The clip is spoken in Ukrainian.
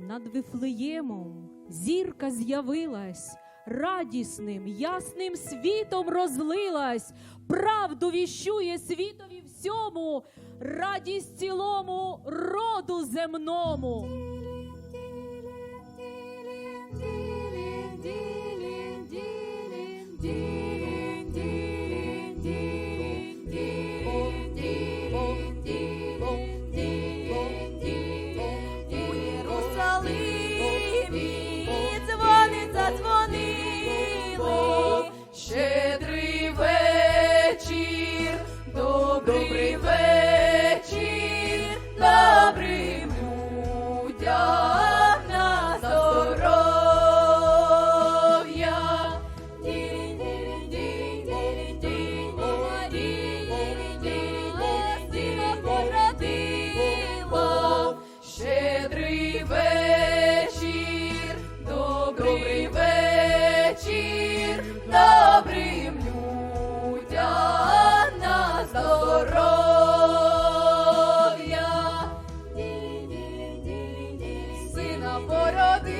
Над Вифлеємом зірка з'явилась, радісним, ясним світом розлилась, правду віщує світові всьому, радість цілому роду земному. добрий вечір, добрим людям на здоров'я, сина породи.